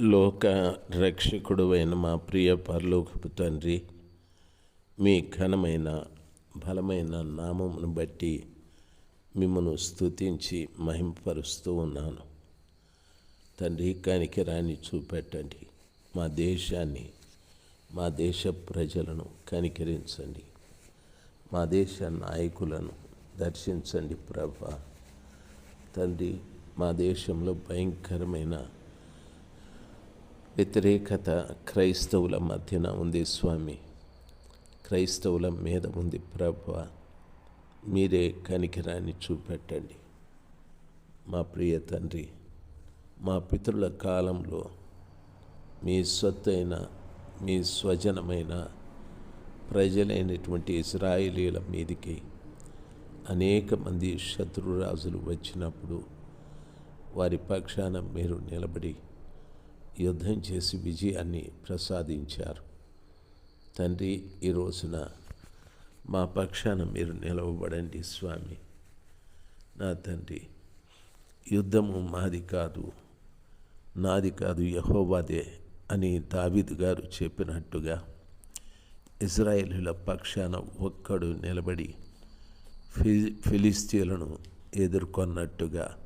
లోక రక్షకుడు అయిన మా ప్రియ పరలోకపు తండ్రి మీ ఘనమైన బలమైన నామమును బట్టి మిమ్మను స్తుతించి మహింపరుస్తూ ఉన్నాను. తండ్రి కనికరాన్ని చూపెట్టండి. మా దేశాన్ని మా దేశ ప్రజలను కనికరించండి. మా దేశ నాయకులను దర్శించండి ప్రభా. తండ్రి మా దేశంలో భయంకరమైన వ్యతిరేకత క్రైస్తవుల మధ్యన ఉంది స్వామి. క్రైస్తవుల మీద ఉంది ప్రభు. మీరే కనికిరాన్ని చూపెట్టండి. మా ప్రియ తండ్రి మా పితరుల కాలంలో మీ సొత్తైన మీ స్వజనమైన ప్రజలైనటువంటి ఇస్రాయిలీల మీదికి అనేక మంది శత్రురాజులు వచ్చినప్పుడు వారి పక్షాన మీరు నిలబడి యుద్ధం చేసి విజయాన్ని ప్రసాదించారు. తండ్రి ఈ రోజున మా పక్షాన మీరు నిలవబడండి స్వామి. నా తండ్రి యుద్ధము మాది కాదు నాది కాదు యహోవాదే అని దావీదు గారు చెప్పినట్టుగా ఇజ్రాయేలుల పక్షాన ఒక్కడు నిలబడి ఫిలిస్తీన్లను ఎదుర్కొన్నట్టుగా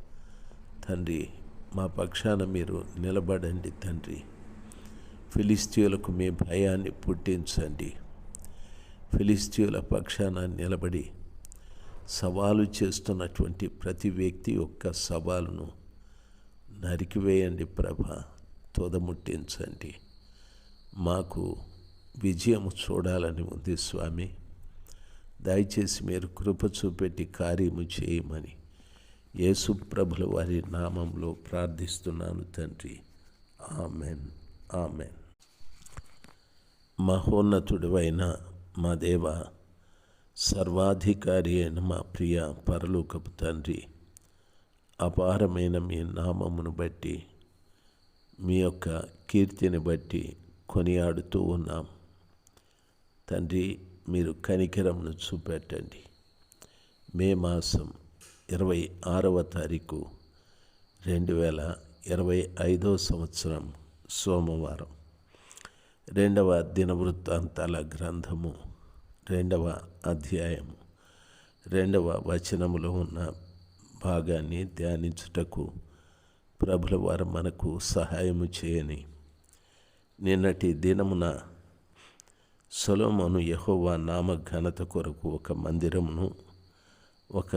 తండ్రి మా పక్షాన మీరు నిలబడండి తండ్రి. ఫిలిస్తీయులకు మీ భయాన్ని పుట్టించండి. ఫిలిస్తీయుల పక్షాన నిలబడి సవాలు చేస్తున్నటువంటి ప్రతి వ్యక్తి యొక్క సవాలును నరికివేయండి ప్రభ. తొదముట్టించండి. మాకు విజయం చూడాలని ఉంది స్వామి. దయచేసి మీరు కృప చూపెట్టి కార్యము చేయమని యేసుప్రభుల వారి నామంలో ప్రార్థిస్తున్నాను తండ్రి. ఆమెన్. ఆమెన్. మహోన్నతుడివైన మా దేవ సర్వాధికారి అయిన మా ప్రియ పరలోకపు తండ్రి అపారమైన మీ నామమును బట్టి మీ యొక్క కీర్తిని బట్టి కొనియాడుతూ ఉన్నాం. తండ్రి మీరు కనికరమును చూపెట్టండి. మే మాసం ఇరవై ఆరవ తారీఖు రెండు వేల ఇరవై ఐదవ సంవత్సరం సోమవారం. రెండవ దినవృత్తాంతాల గ్రంథము రెండవ అధ్యాయము రెండవ వచనములో ఉన్న భాగాన్ని ధ్యానించుటకు ప్రభుల వారు మనకు సహాయము చేయని నిన్నటి దినమున సొలోమోను యహోవా నామ ఘనత కొరకు ఒక మందిరమును ఒక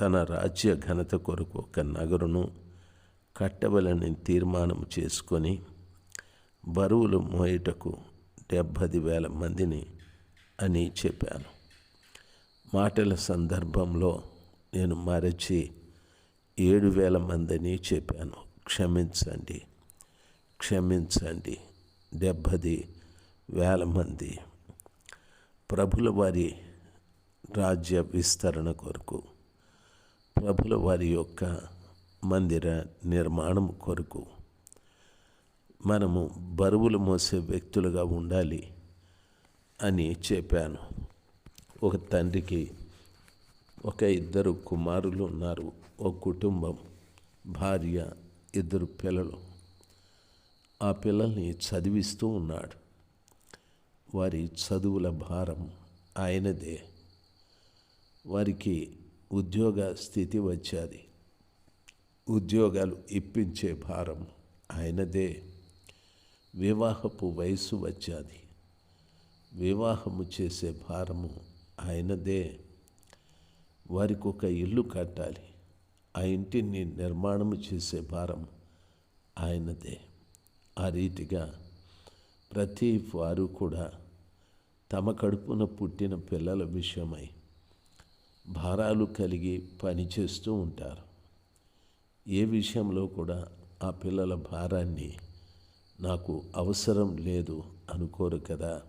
తన రాజ్య ఘనత కొరకు ఒక నగరును కట్టవలని తీర్మానం చేసుకొని బరువులు మోయుటకు డెబ్భది వేల మందిని అని చెప్పాను. మాటల సందర్భంలో నేను మరచి ఏడు వేల మందిని చెప్పాను. క్షమించండి క్షమించండి డెబ్భది వేల మంది. ప్రభుల వారి రాజ్య విస్తరణ కొరకు ప్రభుల వారి యొక్క మందిర నిర్మాణం కొరకు మనము బరువులు మోసే వ్యక్తులుగా ఉండాలి అని చెప్పాను. ఒక తండ్రికి ఒక ఇద్దరు కుమారులు ఉన్నారు. ఒక కుటుంబం భార్య ఇద్దరు పిల్లలు. ఆ పిల్లల్ని చదివిస్తూ ఉన్నాడు. వారి చదువుల భారం ఆయనదే. వారికి ఉద్యోగ స్థితి వచ్చేది. ఉద్యోగాలు ఇప్పించే భారం ఆయనదే. వివాహపు వయసు వచ్చేది. వివాహము చేసే భారము ఆయనదే. వారికి ఒక ఇల్లు కట్టాలి. ఆ ఇంటిని నిర్మాణము చేసే భారం ఆయనదే. ఆ రీతిగా ప్రతి వారు కూడా తమ కడుపున పుట్టిన పిల్లల విషయమై భారాలు కలిగి పనిచేస్తూ ఉంటారు. ఏ విషయంలో కూడా ఆ పిల్లల భారాన్ని నాకు అవసరం లేదు అనుకోరు కదా.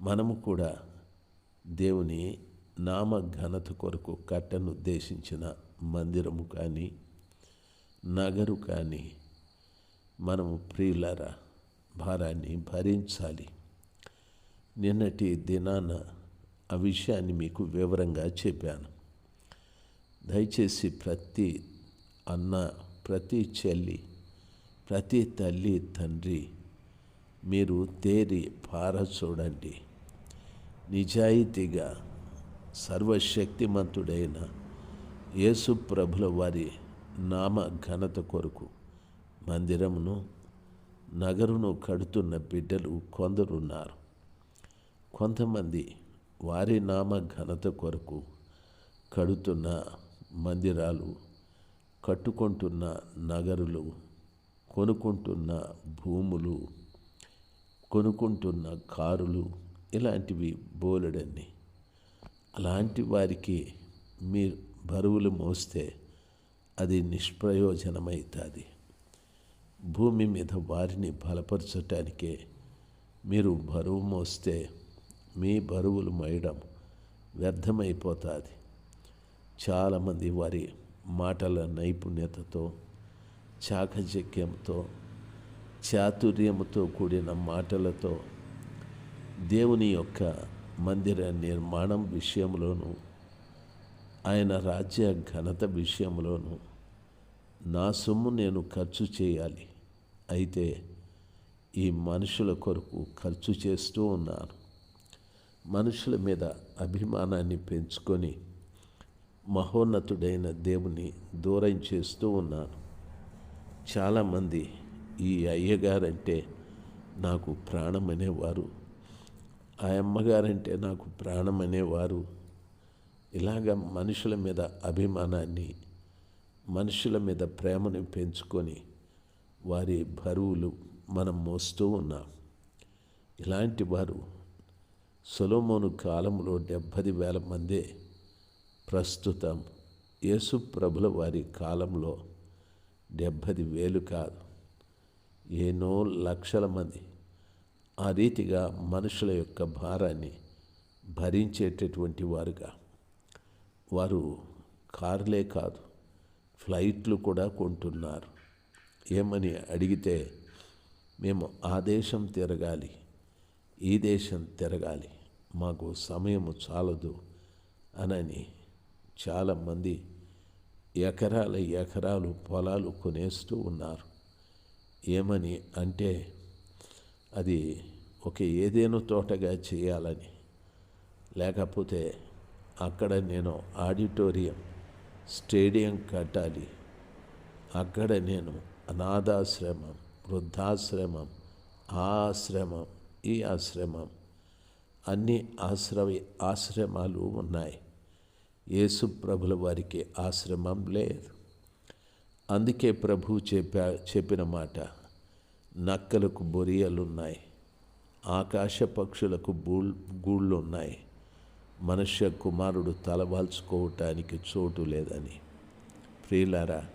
మనము కూడా దేవుని నామ ఘనత కొరకు కట్టను ఉద్దేశించిన మందిరము కానీ నగరు కానీ మనము ప్రియులరా భారాన్ని భరించాలి. నిన్నటి దినాన ఆ విషయాన్ని మీకు వివరంగా చెప్పాను. దయచేసి ప్రతి అన్న ప్రతి చెల్లి ప్రతి తల్లి తండ్రి మీరు తేరి పార చూడండి నిజాయితీగా సర్వశక్తిమంతుడైన యేసు ప్రభుల వారి నామ ఘనత కొరకు మందిరమును నగరును కడుతున్న బిడ్డలు కొందరున్నారు. కొంతమంది వారి నామ ఘనత కొరకు కడుతున్న మందిరాలు కట్టుకుంటున్న నగరులు కొనుక్కుంటున్న భూములు కొనుక్కుంటున్న కారులు ఇలాంటివి బోలెడన్ని. అలాంటి వారికి మీరు బరువులు మోస్తే అది నిష్ప్రయోజనమవుతుంది భూమి మీద వారిని బలపరచటానికే మీరు బరువు మోస్తే మీ బరువులు మోయడం వ్యర్థమైపోతుంది. చాలామంది వారి మాటల నైపుణ్యతతో చాకచక్యంతో చాతుర్యముతో కూడిన మాటలతో దేవుని యొక్క మందిర నిర్మాణం విషయంలోనూ ఆయన రాజ్య ఘనత విషయంలోనూ నా సొమ్ము నేను ఖర్చు చేయాలి. అయితే ఈ మనుషుల కొరకు ఖర్చు చేస్తూ ఉన్నాను. మనుషుల మీద అభిమానాన్ని పెంచుకొని మహోన్నతుడైన దేవుని దూరం చేస్తూ ఉన్నాను. చాలామంది ఈ అయ్యగారంటే నాకు ప్రాణం అనేవారు ఆ అమ్మగారంటే నాకు ప్రాణం అనేవారు ఇలాగ మనుషుల మీద అభిమానాన్ని మనుషుల మీద ప్రేమను పెంచుకొని వారి బరువులు మనం మోస్తూ ఉన్నాం. ఇలాంటి వారు సొలోమోను కాలంలో డెబ్భది వేల మందే ప్రస్తుతం యేసు ప్రభుల వారి కాలంలో డెబ్భది వేలు కాదు. ఎన్నో లక్షల మంది ఆ రీతిగా మనుషుల యొక్క భారాన్ని భరించేటటువంటి వారుగా. వారు కార్లే కాదు ఫ్లైట్లు కూడా కొంటున్నారు. ఏమని అడిగితే మేము ఆ దేశం తిరగాలి. ఈ దేశం తిరగాలి మాకు సమయము చాలదు అనని చాలామంది ఎకరాల ఎకరాలు పొలాలు కొనేస్తూ ఉన్నారు. ఏమని అంటే అది ఒక ఏదేను తోటగా చేయాలని. లేకపోతే అక్కడ నేను ఆడిటోరియం స్టేడియం కట్టాలి. అక్కడ నేను అనాథాశ్రమం వృద్ధాశ్రమం ఆశ్రమం ఈ ఆశ్రమం. అన్ని ఆశ్రమ ఆశ్రమాలు ఉన్నాయి. యేసు ప్రభుల వారికి ఆశ్రమం లేదు. అందుకే ప్రభు చెప్పా చెప్పిన మాట నక్కలకు బొరియలున్నాయి. ఆకాశ పక్షులకు బూల్ గూళ్ళు ఉన్నాయి మనుష్య కుమారుడు తలవాల్చుకోవటానికి చోటు లేదని. ప్రియులారా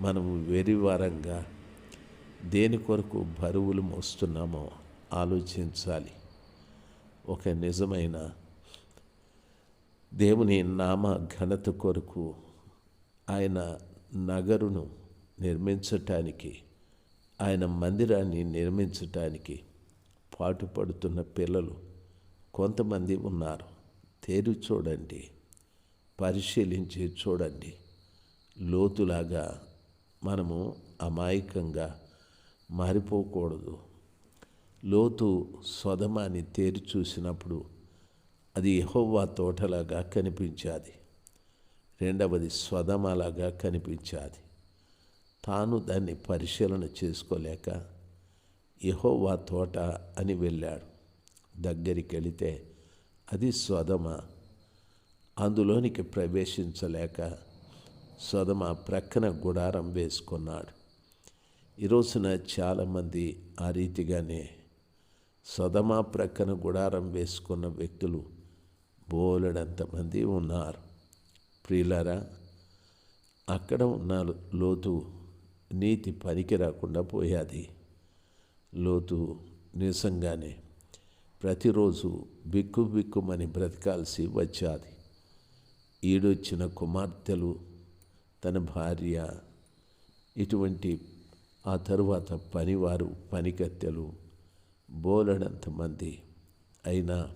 మనము వెరివారంగా దేని కొరకు బరువులు మోస్తున్నామో ఆలోచించాలి. ఒక నిజమైన దేవుని నామ ఘనత కొరకు ఆయన నగరును నిర్మించటానికి ఆయన మందిరాన్ని నిర్మించటానికి పాటుపడుతున్న పిల్లలు కొంతమంది ఉన్నారు. తేరు చూడండి పరిశీలించి చూడండి. లోతులాగా మనము అమాయకంగా మారిపోకూడదు. లోతు స్వధమాన్ని తేరి చూసినప్పుడు అది యహోవా తోటలాగా కనిపించాది. రెండవది స్వధమలాగా కనిపించాది. తాను దాన్ని పరిశీలన చేసుకోలేక యహోవా తోట అని వెళ్ళాడు. దగ్గరికి వెళితే అది స్వధమ. అందులోనికి ప్రవేశించలేక స్వదమ ప్రక్కన గుడారం వేసుకున్నాడు. ఈ రోజున చాలామంది ఆ రీతిగానే సదమా ప్రక్కన గుడారం వేసుకున్న వ్యక్తులు బోలెడంతమంది ఉన్నారు. ప్రియులారా అక్కడ ఉన్న లోతు నీతి పనికి రాకుండా పోయాది. లోతు నిజంగానే ప్రతిరోజు బిక్కు బిక్కుమని బ్రతకాల్సి వచ్చాది. ఈడొచ్చిన కుమార్తెలు తన భార్య ఇటువంటి ఆ తరువాత పనివారు పనికత్తెలు బోలెడంతమంది అయినా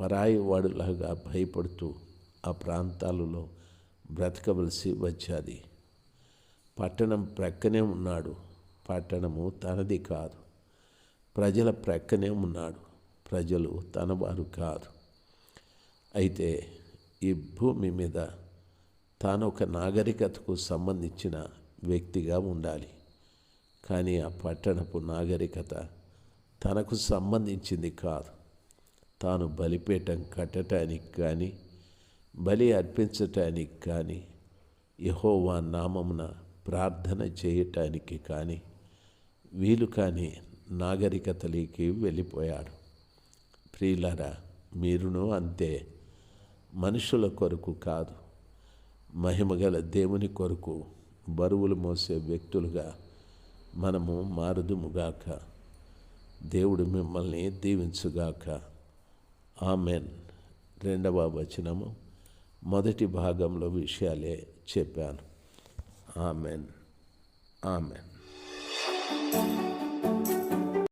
పరాయి వాడులాగా భయపడుతూ ఆ ప్రాంతాలలో బ్రతకవలసి వచ్చాది. పట్టణం ప్రక్కనే ఉన్నాడు. పట్టణము తనది కాదు. ప్రజల ప్రక్కనే ఉన్నాడు. ప్రజలు తనవారు కాదు. అయితే ఈ భూమి మీద తాను ఒక నాగరికతకు సంబంధించిన వ్యక్తిగా ఉండాలి. కానీ ఆ పట్టణపు నాగరికత తనకు సంబంధించింది కాదు. తాను బలిపీఠం కట్టడానికి కానీ బలి అర్పించటానికి కానీ యహోవా నామమున ప్రార్థన చేయటానికి కానీ వీలు కానీ నాగరికతలోకి వెళ్ళిపోయాడు. ప్రియులరా మీరును అంతే మనుషుల కొరకు కాదు మహిమగల దేవుని కొరకు బరువులు మోసే వ్యక్తులుగా మనము మారుదుముగాక దేవుడు మిమ్మల్ని దీవించుగాక. ఆమెన్. రెండవ వచనము మొదటి భాగంలో విషయాలే చెప్పాను. ఆమెన్. ఆమెన్.